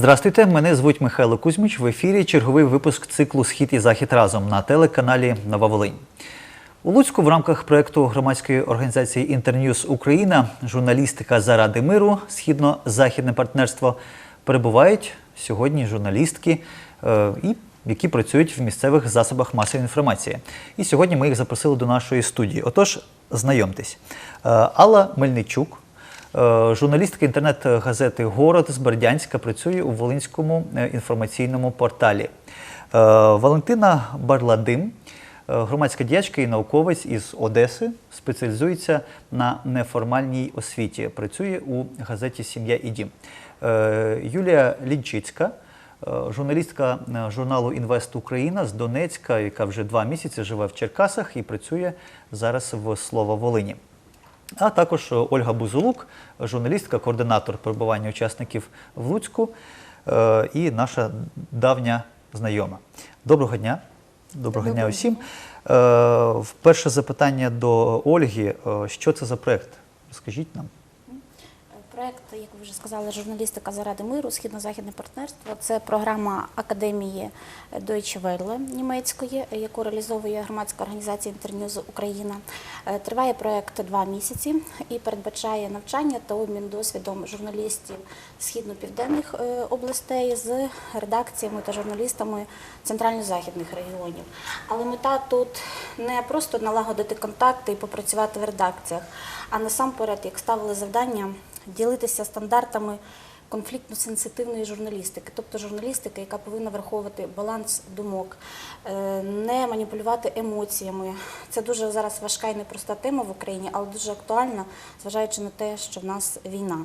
Здравствуйте, мене звуть Михайло Кузьміч. В ефірі черговий випуск циклу Схід і Захід разом на телеканалі Нова Волинь. У Луцьку в рамках проєкту громадської організації Інтерньюз Україна журналістика заради миру східно-західне партнерство перебувають сьогодні журналістки, е, які працюють в місцевих засобах масової інформації. І сьогодні ми їх запросили до нашої студії. Отож, знайомтесь. Е, Алла Мельничук, Журналістка інтернет-газети Город з Бердянська працює у Волинському е, інформаційному порталі. Е, Валентина Барладим, е, громадська діячка і науковець із Одеси, спеціалізується на неформальній освіті. Працює у газеті Сім'я і дім. Е, Юлія Лінчицька, е, журналістка е, журналу Інвест Україна з Донецька, яка вже два місяці живе в Черкасах і працює зараз в Слово Волині. А також Ольга Бузулук, журналістка, координатор перебування учасників в Луцьку е, і наша давня знайома. Доброго дня. Доброго дня усім. Е, Перше запитання до Ольги. Е, Що це за проєкт? Розкажіть нам. Проект, як ви вже сказали, журналістика заради миру, східно-західне партнерство. Це програма академії Deutsche Welle німецької, яку реалізовує громадська організація Інтерньюз Україна. Е, Триває проект два місяці і передбачає навчання та обмін досвідом журналістів східно-південних е, областей з редакціями та журналістами центрально-західних регіонів. Але мета тут не просто налагодити контакти і попрацювати в редакціях, а насамперед, як ставили завдання, ділитися стандартами конфліктно-сенситивної журналістики, тобто журналістики, яка повинна враховувати баланс думок, е, не маніпулювати емоціями. Це дуже зараз важка і непроста тема в Україні, але дуже актуальна, зважаючи на те, що в нас війна.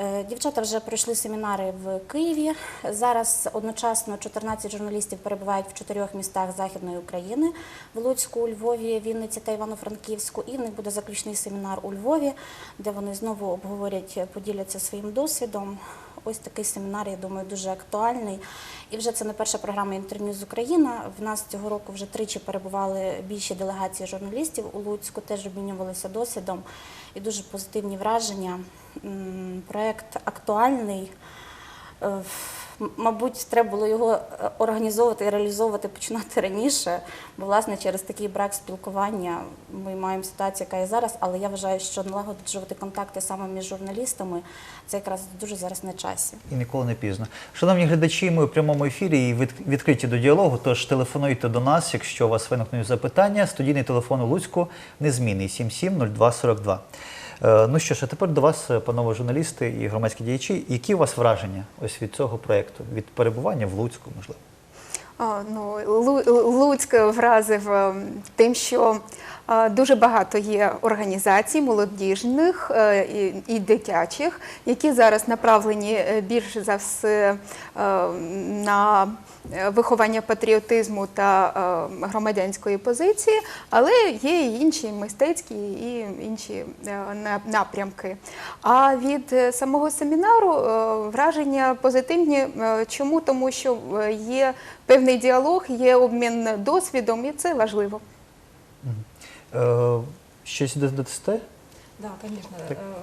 Е, Дівчата вже пройшли семінари в Києві. Зараз одночасно 14 журналістів перебувають в чотирьох містах Західної України в Луцьку, Львові, Вінниці та Івано-Франківську. І в них буде заключний семінар у Львові, де вони знову обговорять, поділяться своїм досвідом. Ось такий семінар, я думаю, дуже актуальний. І вже це не перша програма інтерв'ю з Україна. В нас цього року вже тричі перебували більші делегації журналістів у Луцьку, теж обмінювалися досвідом і дуже позитивні враження. Проєкт актуальний. Мабуть, треба було його е, організовувати і реалізовувати починати раніше, бо власне через такий брак спілкування ми маємо ситуацію, яка є зараз. Але я вважаю, що налагоджувати контакти саме між журналістами це якраз дуже зараз на часі. І ніколи не пізно. Шановні глядачі, ми у прямому ефірі і відкриті до діалогу, тож телефонуйте до нас, якщо у вас виникнуть запитання. Студійний телефон у Луцьку незмінний 770242. Е, Ну що ж, а тепер до вас, е, панове журналісти і громадські діячі. Які у вас враження ось від цього проєкту, від перебування в Луцьку, можливо? А, Ну, Лу- Луцьк вразив е, тим, що дуже багато є організацій молодіжних е, і, дитячих, які зараз направлені е, більш за все е, на виховання патріотизму та е, громадянської позиції, але є і інші мистецькі і інші е, напрямки. А від е, самого семінару е, враження позитивні. Е, Чому? Тому що е, є певний діалог, є обмін досвідом, і це важливо. Е, Щось додасте? Да, конечно. Так. Э,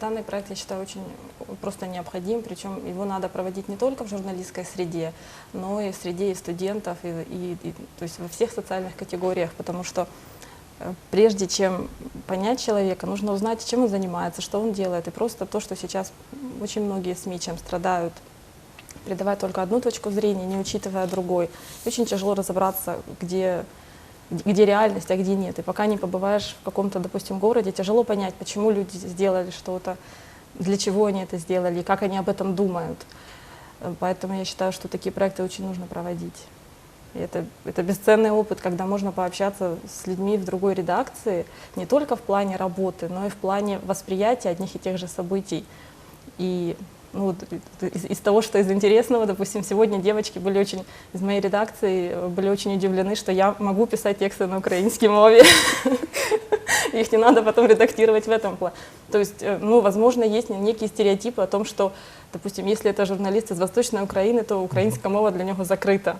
Данный проект, я считаю, очень просто необходим, причем его надо проводить не только в журналистской среде, но и в среде и студентов, и, и- и, то есть во всех социальных категориях, потому что э, прежде чем понять человека, нужно узнать, чем он занимается, что он делает. И просто то, что сейчас очень многие СМИ чем страдают, придавая только одну точку зрения, не учитывая другой. Очень тяжело разобраться, где, где реальность, а где нет. И пока не побываешь в каком-то, допустим, городе, тяжело понять, почему люди сделали что-то, для чего они это сделали, и как они об этом думают. Э, Поэтому я считаю, что такие проекты очень нужно проводить. И это, это бесценный опыт, когда можно пообщаться с людьми в другой редакции, не только в плане работы, но и в плане восприятия одних и тех же событий. И ну, вот из, из того, что из интересного, допустим, сегодня девочки были очень, из моей редакции, э, были очень удивлены, что я могу писать тексты на украинской мове. Их не надо потом редактировать в этом плане. То есть, э, ну, возможно, есть некие стереотипы о том, что, допустим, если это журналист из Восточной Украины, то украинская мова для него закрыта.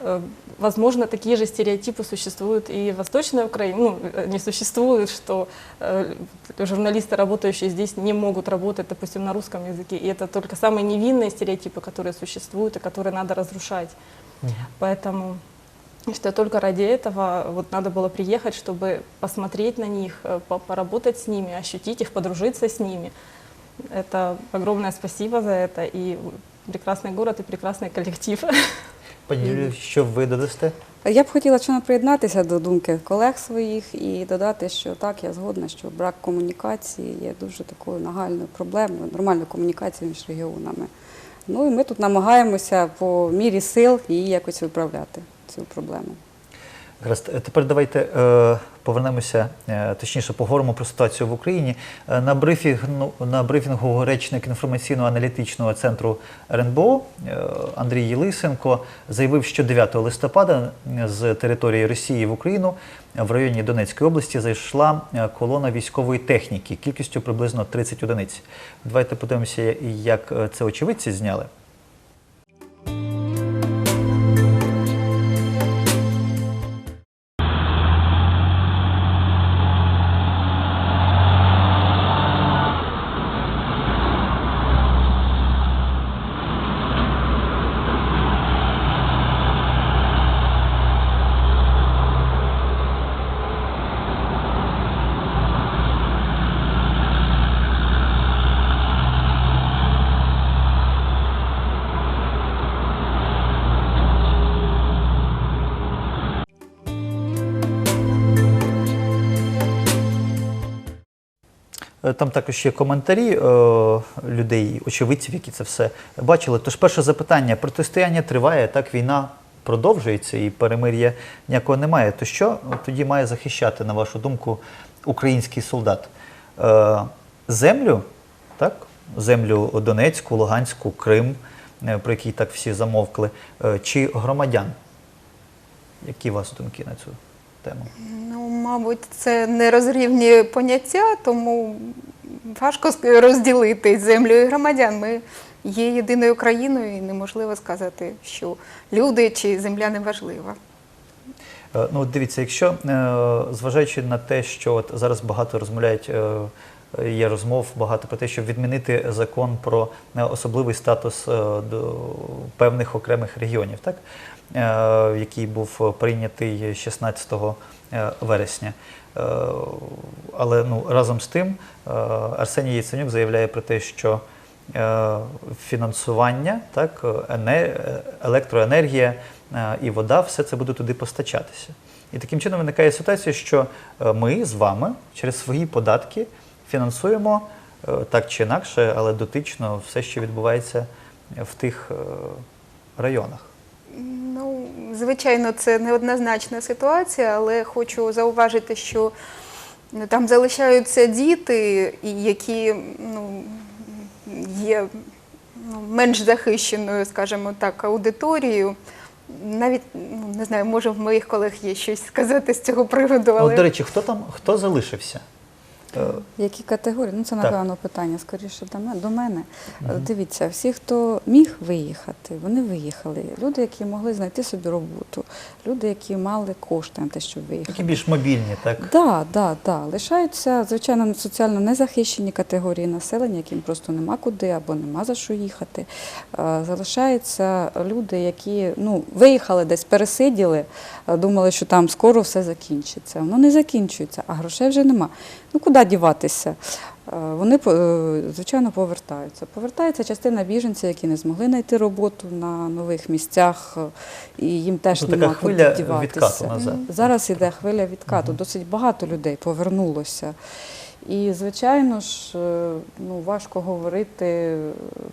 Э, возможно, такие же стереотипы существуют и в Восточной Украине. Ну, э, не существуют, что э, журналисты, работающие здесь, не могут работать, допустим, на русском языке. И это только самые невинные стереотипы, которые существуют и которые надо разрушать. Поэтому что только ради этого вот надо было приехать, чтобы посмотреть на них, по- поработать с ними, ощутить их, подружиться с ними. Это огромное спасибо за это и прекрасный город и прекрасный коллектив. Пані Юлію, що ви додасте? Я б хотіла чому приєднатися до думки колег своїх і додати, що так, я згодна, що брак комунікації є дуже такою нагальною проблемою, нормальною комунікацією між регіонами. Ну і ми тут намагаємося по мірі сил її якось виправляти, цю проблему. Е, тепер давайте е, повернемося, е, точніше, поговоримо про ситуацію в Україні. Е, на, брифінгу, на брифінгу речник інформаційно-аналітичного центру РНБО е, Андрій Єлисенко заявив, що 9 листопада з території Росії в Україну в районі Донецької області зайшла е, колона військової техніки кількістю приблизно 30 одиниць. Давайте подивимося, як е, це очевидці зняли. Там також є коментарі е, людей, очевидців, які це все бачили. Тож перше запитання: протистояння триває, так війна продовжується і перемир'я ніякого немає. То що тоді має захищати, на вашу думку, український солдат? Е, землю, так? Землю Донецьку, Луганську, Крим, е, про який так всі замовкли, е, чи громадян? Які у вас думки на цю тему? Ну, мабуть, це нерозрівні поняття, тому важко розділити землю і громадян. Ми є єдиною країною, і неможливо сказати, що люди чи земля не важлива. Е, Ну, дивіться, якщо е, зважаючи на те, що от зараз багато розмовляють, е, є розмов багато про те, щоб відмінити закон про особливий статус до певних окремих регіонів, так? який був прийнятий 16 е, вересня. Е, Але ну, разом з тим е, Арсеній Яценюк заявляє про те, що е, фінансування, так, електроенергія і вода, все це буде туди постачатися. І таким чином виникає ситуація, що ми з вами через свої податки фінансуємо так чи інакше, але дотично все, що відбувається в тих районах. Ну, звичайно, це неоднозначна ситуація, але хочу зауважити, що ну, там залишаються діти, які ну, є ну, менш захищеною, скажімо так, аудиторією. Навіть ну, не знаю, може в моїх колег є щось сказати з цього приводу, Ну, але до речі, хто там хто залишився? Е, Які категорії? Ну це Так. напевно питання скоріше до мене. До мене. Е, Дивіться, всі, хто міг виїхати, вони виїхали. Люди, які могли знайти собі роботу, люди, які мали кошти на те, щоб виїхати. Які більш мобільні, так? Да, да, да. Лишаються, звичайно, соціально незахищені категорії населення, яким просто нема куди або нема за що їхати. Е, Залишаються люди, які ну, виїхали десь, пересиділи, думали, що там скоро все закінчиться. Воно не закінчується, а грошей вже нема. Ну куди діватися? Е, Вони е, звичайно повертаються. Повертається частина біженців, які не змогли знайти роботу на нових місцях, е, і їм теж Ну, нема куди діватися. відкату. Зараз іде хвиля відкату. Досить багато людей повернулося. І, звичайно ж, е, ну, важко говорити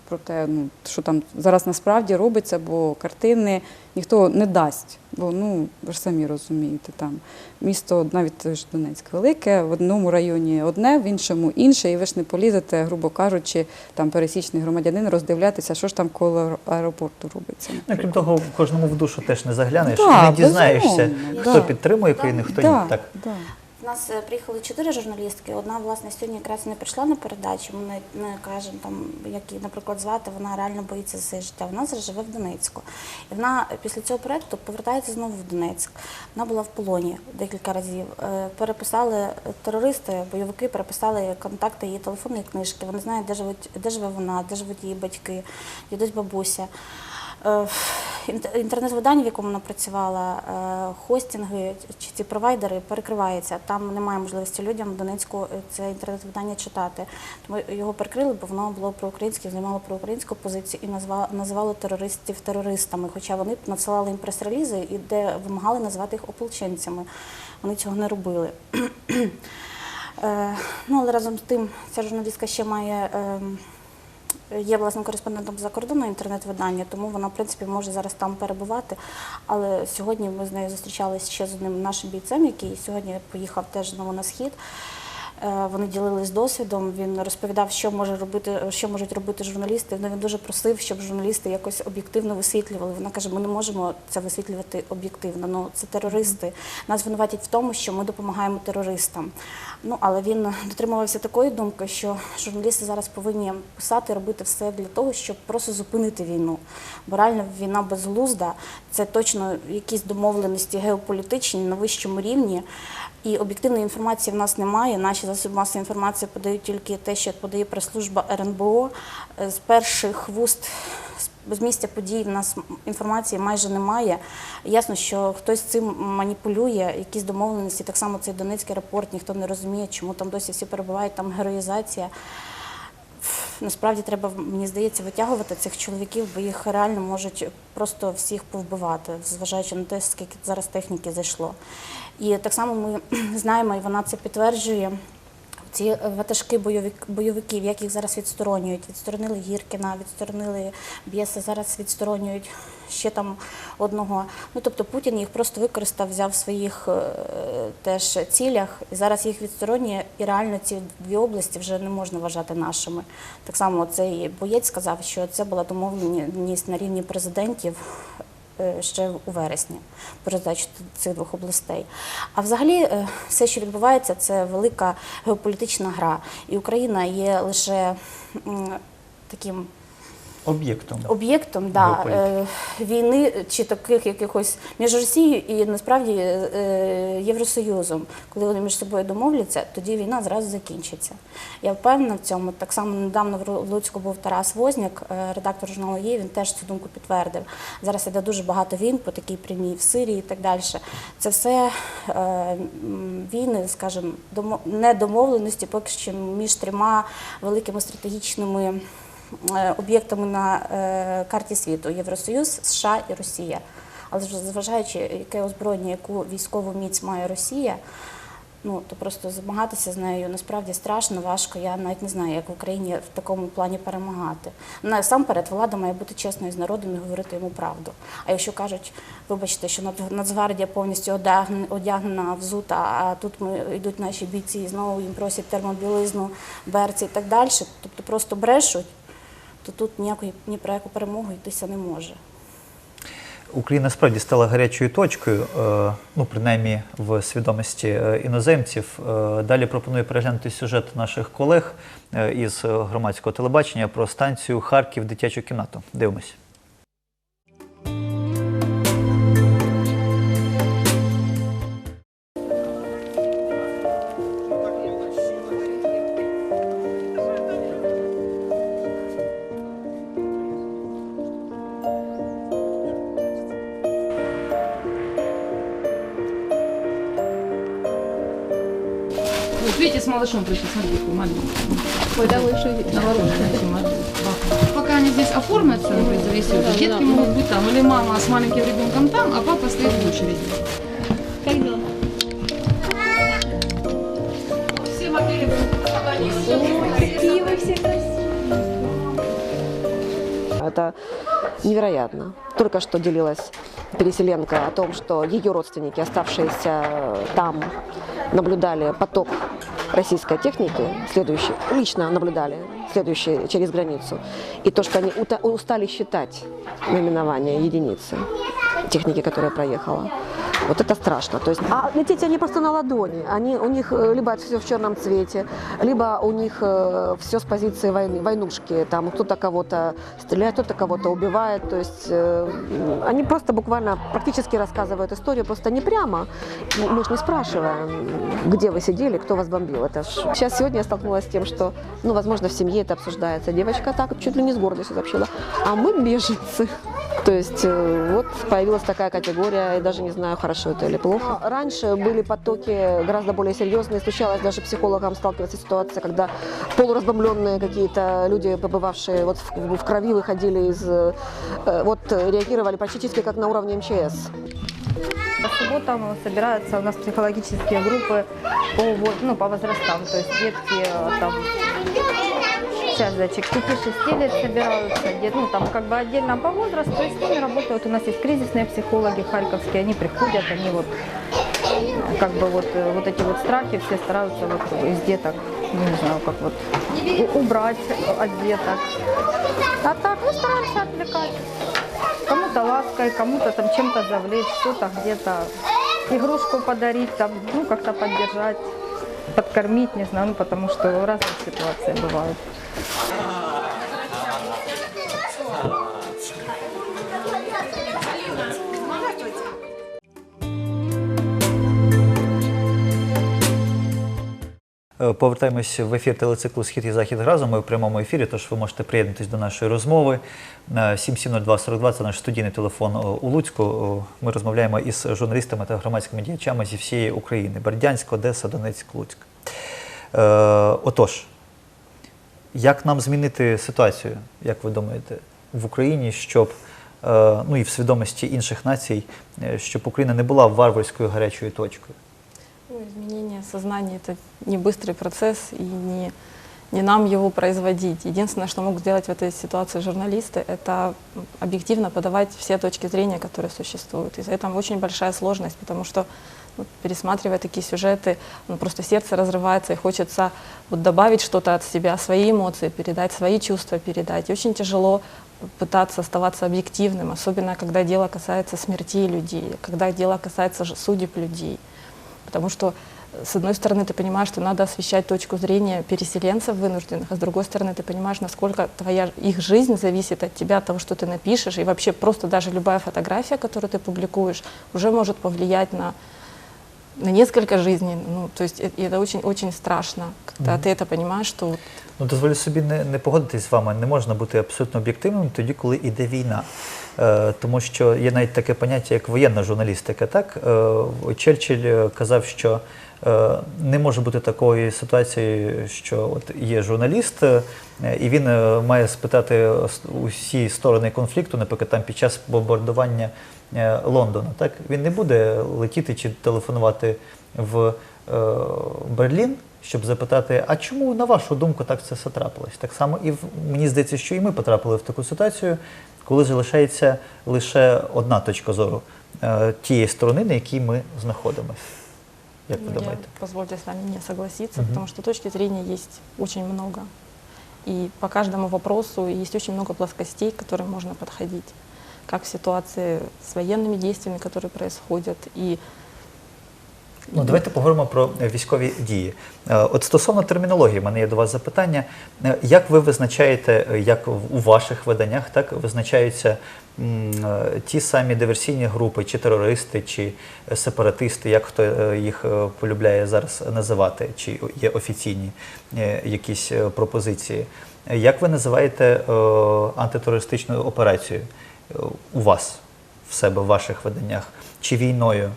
про те, ну, що там зараз насправді робиться, бо картини ніхто не дасть. Бо ну, ви ж самі розумієте, там місто, навіть ж Донецьк велике, в одному районі одне, в іншому інше, і ви ж не полізете, грубо кажучи, там пересічний громадянин роздивлятися, що ж там коло аеропорту робиться. Ну, крім того, кожному в душу теж не заглянеш, Да, не дізнаєшся, безумовно, хто да. підтримує країну, хто да, ні. Так. да. Нас е, приїхали чотири журналістки. Одна, власне, сьогодні якраз не прийшла на передачу. Ми не, кажемо там, як її, наприклад, звати, вона реально боїться за життя. Вона зараз живе в Донецьку. І вона після цього проекту повертається знову в Донецьк. Вона була в полоні декілька разів. Е, Переписали терористи, бойовики переписали контакти її телефонної книжки. Вони знають, де живуть, де живе вона, де живуть її батьки, дідусь, бабуся. Е, інт- Інтернет-видання, в якому вона працювала, е, хостинги чи ці провайдери перекриваються. Там немає можливості людям в Донецьку е, це інтернет-видання читати. Тому його перекрили, бо воно було проукраїнське, займало проукраїнську позицію і називало терористів терористами. Хоча вони надсилали їм прес-релізи, і де вимагали назвати їх ополченцями. Вони цього не робили. Ну, але разом з тим, ця журналістка ще має. Ем, Є власним кореспондентом за кордону інтернет-видання, тому вона, в принципі, може зараз там перебувати. Але сьогодні ми з нею зустрічалися ще з одним нашим бійцем, який сьогодні поїхав теж знову на схід. Е, Вони ділились досвідом. Він розповідав, що може робити, що можуть робити журналісти. Ну, він дуже просив, щоб журналісти якось об'єктивно висвітлювали. Вона каже: ми не можемо це висвітлювати об'єктивно. Ну це терористи. Нас звинуватять в тому, що ми допомагаємо терористам. Ну але він дотримувався такої думки, що журналісти зараз повинні писати, робити все для того, щоб просто зупинити війну. Бо реально війна безглузда, це точно якісь домовленості геополітичні на вищому рівні. І об'єктивної інформації в нас немає. Наші засоби масової інформації подають тільки те, що подає прес-служба РНБО. З перших вуст з- місця подій в нас інформації майже немає. Ясно, що хтось цим маніпулює, якісь домовленості. Так само цей Донецький аеропорт, ніхто не розуміє, чому там досі всі перебувають, там героїзація. Насправді треба, мені здається, витягувати цих чоловіків, бо їх реально можуть просто всіх повбивати, зважаючи на те, скільки зараз техніки зайшло. І так само ми знаємо, і вона це підтверджує. Ці ватажки бойовик, бойовиків, як їх зараз відсторонюють, відсторонили Гіркіна, відсторонили Бєса, зараз відсторонюють ще там одного. Ну тобто Путін їх просто використав, взяв в своїх е, теж цілях, і зараз їх відсторонює, і реально ці дві області вже не можна вважати нашими. Так само цей боєць сказав, що це була домовленість на рівні президентів ще у вересні передачу цих двох областей. А взагалі, е, все, що відбувається, це велика геополітична гра. І Україна є лише таким Об'єктом. об'єктом да, е, війни чи таких якихось між Росією і насправді е, Євросоюзом. Коли вони між собою домовляться, тоді війна зразу закінчиться. Я впевнена в цьому. Так само недавно в Луцьку був Тарас Возняк, е, редактор журналу «Є», він теж цю думку підтвердив. Зараз іде дуже багато війн по такій прямій в Сирії і так далі. Це все війни, скажімо, домо- недомовленості поки що між трьома великими стратегічними об'єктами на е, карті світу Євросоюз, США і Росія. Але ж зважаючи, яке озброєння, яку військову міць має Росія, ну то просто змагатися з нею насправді страшно, важко. Я навіть не знаю, як в Україні в такому плані перемагати. Насамперед, влада має бути чесною з народом і говорити йому правду. А якщо кажуть, вибачте, що Нацгвардія повністю одягнена взута, а тут ми йдуть наші бійці і знову їм просять термобілизну, берці і так далі, тобто просто брешуть, то тут ніякої ні про яку перемогу йтися не може. Україна справді стала гарячою точкою, е, ну принаймні в свідомості е, іноземців. Е, Далі пропоную переглянути сюжет наших колег із громадського телебачення про станцію Харків дитячу кімнату. Дивимось. Видите, с малышом пришли, смотри, какой маленький. Куда выше? Новорожденный. Пока они здесь оформятся, ну, в зависимости, детки могут быть там, или мама с маленьким ребенком там, а папа стоит в очереди. Как дела? Какие вы все красивые. Это невероятно. Только что делилась переселенка о том, что ее родственники, оставшиеся там, наблюдали поток российской техники, следующие, лично наблюдали, следующие через границу. И то, что они устали считать наименование единицы техники, которая проехала. Вот это страшно. То есть, а лететь они просто на ладони. Они, у них э, либо все в черном цвете, либо у них все с позиции войны, войнушки. Там кто-то кого-то стреляет, кто-то кого-то убивает. То есть э, они просто буквально практически рассказывают историю, просто не прямо. Ну, Мы же не спрашиваем, где вы сидели, кто вас бомбил. Это ж... Сейчас сегодня я столкнулась с тем, что, ну, возможно, в семье это обсуждается. Девочка так чуть ли не с гордостью сообщила. А мы беженцы. То есть э, вот появилась такая категория, я даже не знаю, хорошо это или плохо. Раньше были потоки гораздо более серьезные, случалось даже психологам сталкиваться с ситуацией, когда полуразбомбленные какие-то люди, побывавшие вот в, в крови, выходили из... э, Вот э, реагировали практически как на уровне МЧС. По субботам собираются у нас психологические группы по, ну, по возрастам. То есть детки там сейчас зайчик 5-6 лет собираются, дет- ну там как бы отдельно по возрасту, и с ними работают. У нас есть кризисные психологи харьковские, они приходят, они вот как бы вот, э, вот эти вот страхи все стараются вот из деток, ну, не знаю, как вот убрать от деток. А так мы стараемся отвлекать. Кому-то лаской, кому-то там чем-то завлечь, что-то где-то игрушку подарить, там, ну, как-то поддержать, подкормить, не знаю, ну, потому что разные ситуации бывают. Е, Повертаємось в ефір телециклу Схід і захід разом. Ми в прямому ефірі, тож ви можете приєднатись до нашої розмови. Е, 770242 це наш студійний телефон е, у Луцьку. Е, Ми розмовляємо із журналістами та громадськими діячами зі всієї України: Бердянськ, Одеса, Донецьк, Луцьк. Е, Отож, як нам змінити ситуацію, як ви думаєте, в Україні, щоб е, ну і в свідомості інших націй, е, щоб Україна не була варварською гарячою точкою? Ну, изменение сознания – это не быстрый процесс, и не, не нам его производить. Единственное, что могут сделать в этой ситуации журналисты, это объективно подавать все точки зрения, которые существуют. И за это очень большая сложность, потому что ну, пересматривая такие сюжеты, ну, просто сердце разрывается, и хочется вот, добавить что-то от себя, свои эмоции передать, свои чувства передать. И очень тяжело пытаться оставаться объективным, особенно когда дело касается смертей людей, когда дело касается судеб людей. Потому что, с одной стороны, ты понимаешь, что надо освещать точку зрения переселенцев вынужденных, а с другой стороны, ты понимаешь, насколько твоя их жизнь зависит от тебя, от того, что ты напишешь, и вообще просто даже любая фотография, которую ты публикуешь, уже может повлиять на, на несколько жизней. Ну, то есть э- и это очень-очень страшно, когда ты это понимаешь, что вот Ну, дозволю собі не, не погодитись з вами. Не можна бути абсолютно об'єктивним тоді, коли йде війна. Е, тому що є навіть таке поняття, як воєнна журналістика. Так? Е, Черчилль е, казав, що не може бути такої ситуації, що от є журналіст, і він має спитати усі сторони конфлікту, наприклад, там під час бомбардування Лондона. Так? Він не буде летіти чи телефонувати в Берлін, щоб запитати, а чому, на вашу думку, так це все трапилось? Так само і в- мені здається, що і ми потрапили в таку ситуацію, коли залишається лише одна точка зору е, тієї сторони, на якій ми знаходимося. Як ви Ну, я, думаєте? позвольте с вами не согласиться, Мгм. потому что точки зрения есть очень много. И по каждому вопросу есть очень много плоскостей, к которым можно подходить. Как в ситуации с военными действиями, которые происходят, и Ну, давайте поговоримо про е, військові дії. Е, От стосовно термінології, в мене є до вас запитання. Е, Як ви визначаєте, як у ваших виданнях так визначаються м, ті самі диверсійні групи, чи терористи, чи сепаратисти, як хто їх полюбляє зараз називати, чи є офіційні якісь пропозиції? Як ви називаєте антитерористичну операцію у вас в себе в ваших виданнях? Чи війною?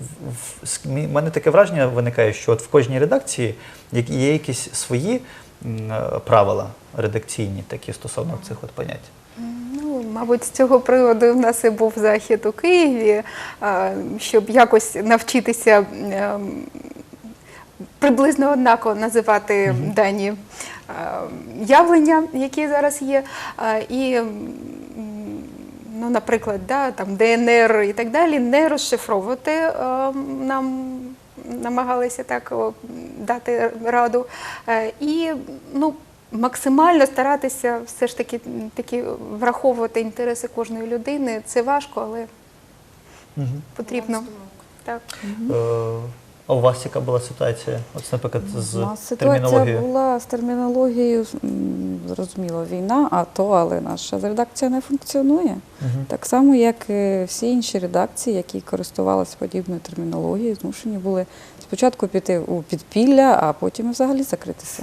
В- мене таке враження виникає, що от в кожній редакції є якісь свої е, правила редакційні, такі стосовно цих от понять. Ну, мабуть, з цього приводу в нас і був захід у Києві, щоб якось навчитися ем, приблизно однаково називати дані е, явлення, які зараз є. І, ну, наприклад, да, там ДНР і так далі, не розшифровувати е, нам намагалися так дати раду. Е, І ну, максимально старатися все ж таки, м, таки враховувати інтереси кожної людини. Це важко, але Угу. потрібно. Так. Е, А у вас яка була ситуація? От, наприклад, з У ситуація була з термінологією, зрозуміло, війна, а то, але наша редакція не функціонує. Мгм. Так само, як і всі інші редакції, які користувалися подібною термінологією, змушені були спочатку піти у підпілля, а потім взагалі закритися.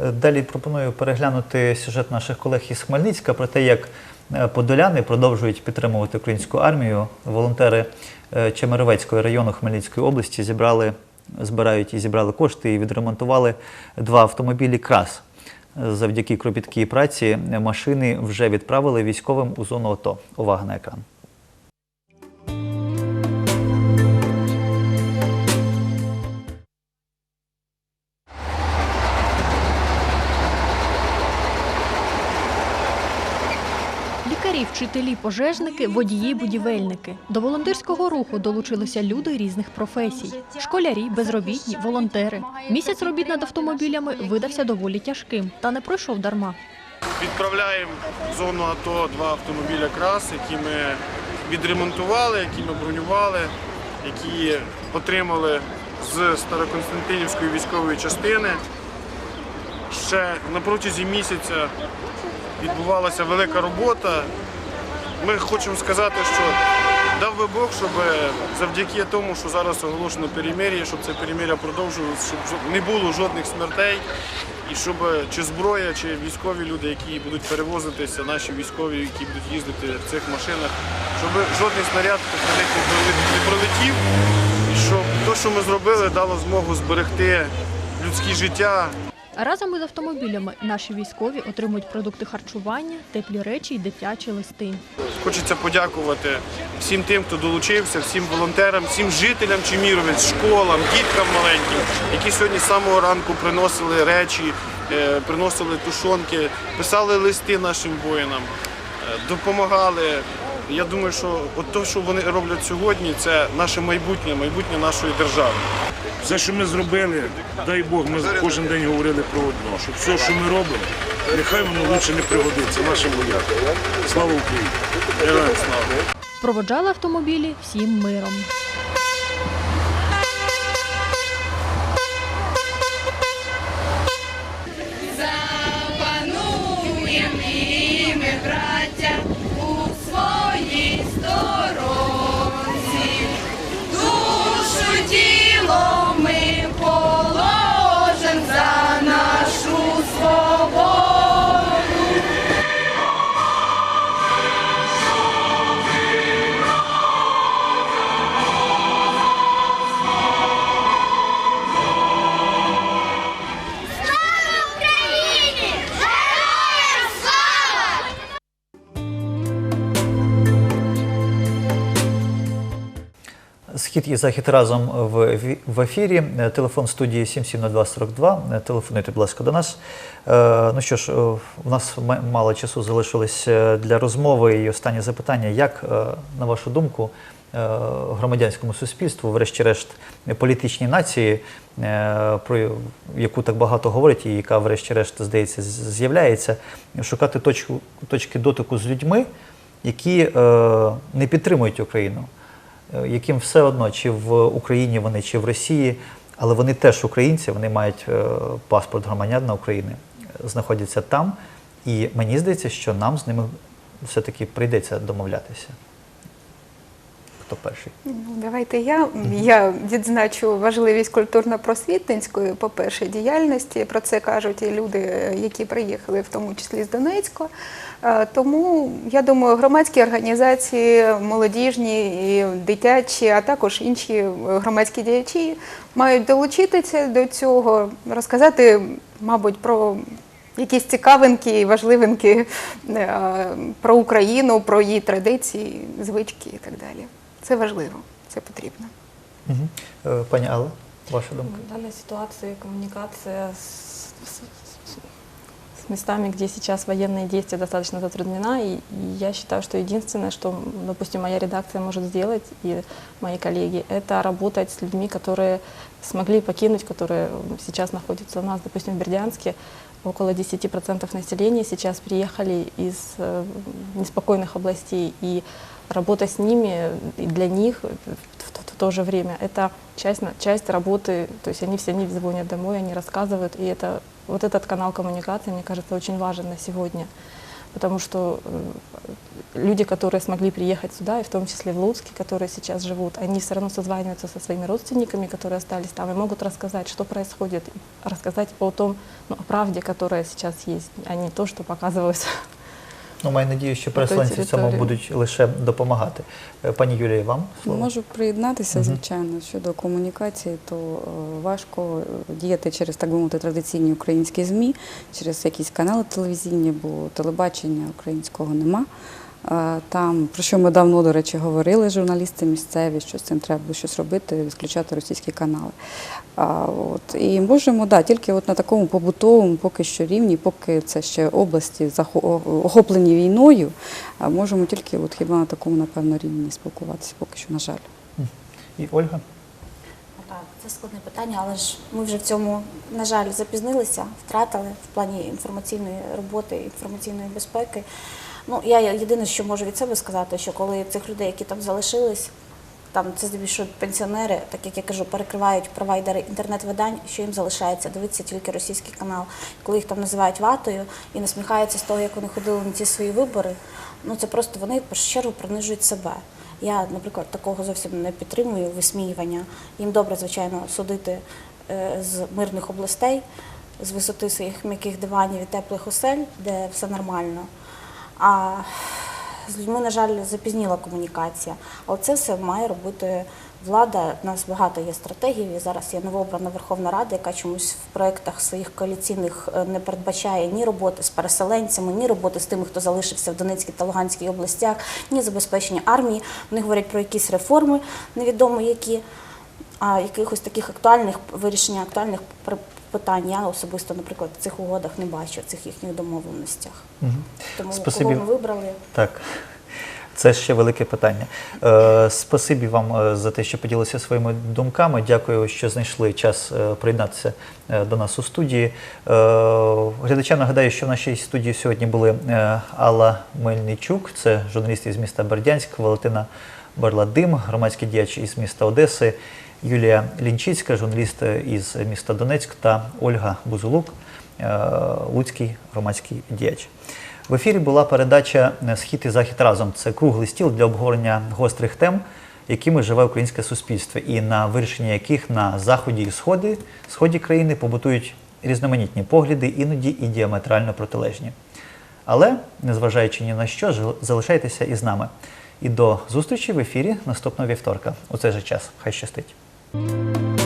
Е, Далі пропоную переглянути сюжет наших колег із Хмельницька про те, як е, подоляни продовжують підтримувати українську армію. Волонтери е, Чемеровецького району Хмельницької області зібрали, збирають і зібрали кошти і відремонтували два автомобілі КРАС. Е, Завдяки кропіткій праці е, машини вже відправили військовим у зону АТО. Увага на екран. Вчителі, пожежники, водії, будівельники. До волонтерського руху долучилися люди різних професій: школярі, безробітні, волонтери. Місяць робіт над автомобілями видався доволі тяжким, та не пройшов дарма. Відправляємо в зону АТО два автомобіля крас, які ми відремонтували, які ми бронювали, які отримали з Староконстантинівської військової частини. Ще на протязі місяця відбувалася велика робота. Ми хочемо сказати, що дав би Бог, щоб завдяки тому, що зараз оголошено перемир'я, щоб це перемир'я продовжувалося, щоб не було жодних смертей, і щоб чи зброя, чи військові люди, які будуть перевозитися, наші військові, які будуть їздити в цих машинах, щоб жодний снаряд не пролетів, і щоб те, що ми зробили, дало змогу зберегти людські життя, разом із автомобілями наші військові отримують продукти харчування, теплі речі і дитячі листи. Хочеться подякувати всім тим, хто долучився, всім волонтерам, всім жителям Чеміровець, школам, діткам маленьким, які сьогодні з самого ранку приносили речі, е, приносили тушонки, писали листи нашим воїнам, допомагали. Я думаю, що от те, що вони роблять сьогодні, це наше майбутнє, майбутнє нашої держави. Все, що ми зробили, дай Бог, ми кожен день говорили про одно, що все, що ми робимо, нехай воно лучше не пригодиться нашим воякам. Слава Україні! Героям слава! Проводжали автомобілі всім миром. Схід і захід разом в, в ефірі. Е, Телефон студії 770242. Е, Телефонуйте, будь ласка, до нас. Е, ну що ж, е, у нас м- мало часу залишилось е, для розмови. І останнє запитання: як, е, на вашу думку, е, громадянському суспільству, врешті-решт, е, політичній нації, е, про яку так багато говорять, і яка, врешті-решт, здається, з'являється, шукати точку, точки дотику з людьми, які е, не підтримують Україну е, яким все одно, чи в Україні вони, чи в Росії, але вони теж українці, вони мають е, паспорт громадянина України, е, знаходяться там. І мені здається, що нам з ними все-таки прийдеться домовлятися. Хто перший? Ну, давайте я. Я відзначу важливість культурно-просвітницької, по-перше, діяльності. Про це кажуть і люди, які приїхали, в тому числі з Донецька. Е, Тому я думаю, громадські організації, молодіжні і дитячі, а також інші е, громадські діячі мають долучитися до цього, розказати, мабуть, про якісь цікавинки і важливинки е, про Україну, про її традиції, звички і так далі. Це важливо, це потрібно. Угу. Пані Алла, ваша думка? В данной ситуации коммуникация с, с- с местами, где сейчас военные действия, достаточно затруднена. И, и я считаю, что единственное, что, допустим, моя редакция может сделать и мои коллеги, это работать с людьми, которые смогли покинуть, которые сейчас находятся у нас, допустим, в Бердянске. Около 10% населения сейчас приехали из э, неспокойных областей. И работа с ними и для них в, в- в то же время. Это часть, часть работы, то есть они все они звонят домой, они рассказывают, и это вот этот канал коммуникации, мне кажется, очень важен на сегодня, потому что э, люди, которые смогли приехать сюда, и в том числе в Луцке, которые сейчас живут, они все равно созваниваются со своими родственниками, которые остались там, и могут рассказать, что происходит, рассказать о том, ну, о правде, которая сейчас есть, а не то, что показывают Ну, маю надію, що переселенці цьому будуть лише допомагати. Е, Пані Юлія, вам слово? Можу приєднатися, звичайно, щодо комунікації, то е, важко е, діяти через, так би мовити, традиційні українські ЗМІ, через якісь канали телевізійні, бо телебачення українського нема. Там, про що ми давно, до речі, говорили, журналісти місцеві, що з цим треба було щось робити, відключати російські канали. А, от, і можемо, да, тільки от на такому побутовому поки що рівні, поки це ще області охоплені війною, можемо тільки от хіба на такому, напевно, рівні спілкуватися, поки що, на жаль. І Ольга? Так, це складне питання, але ж ми вже в цьому, на жаль, запізнилися, втратили в плані інформаційної роботи, інформаційної безпеки. Ну, я єдине, що можу від себе сказати, що коли цих людей, які там залишились, там це здебільшого пенсіонери, так як я кажу, перекривають провайдери інтернет-видань, що їм залишається дивитися тільки російський канал. Коли їх там називають ватою і насміхаються з того, як вони ходили на ці свої вибори, ну це просто вони в першу чергу принижують себе. Я, наприклад, такого зовсім не підтримую висміювання. Їм добре, звичайно, судити е, з мирних областей, з висоти своїх м'яких диванів і теплих осель, де все нормально. А з людьми, на жаль, запізніла комунікація. Але це все має робити влада. У нас багато є стратегій. Зараз є новообрана Верховна Рада, яка чомусь в проєктах своїх коаліційних е, не передбачає ні роботи з переселенцями, ні роботи з тими, хто залишився в Донецькій та Луганській областях, ні забезпечення армії. Вони говорять про якісь реформи, невідомо які, а якихось таких актуальних вирішення актуальних питань я особисто, наприклад, в цих угодах не бачу, в цих їхніх домовленостях. Мгм. Тому Спасибі. кого ми вибрали. Так. Це ще велике питання. Е, спасибі вам е, за те, що поділилися своїми думками. Дякую, що знайшли час е, приєднатися е, до нас у студії. Е, глядачам нагадаю, що в нашій студії сьогодні були Алла Мельничук, це журналіст із міста Бердянськ, Валентина Барладим, громадський діяч із міста Одеси, Юлія Лінчицька, журналіст із міста Донецьк та Ольга Бузулук, е, луцький громадський діяч. В ефірі була передача Схід і захід разом. Це круглий стіл для обговорення гострих тем, якими живе українське суспільство, і на вирішення яких на заході і сході, сході країни побутують різноманітні погляди, іноді і діаметрально протилежні. Але, незважаючи ні на що, залишайтеся із нами. І до зустрічі в ефірі наступного вівторка. У цей же час. Хай щастить. Música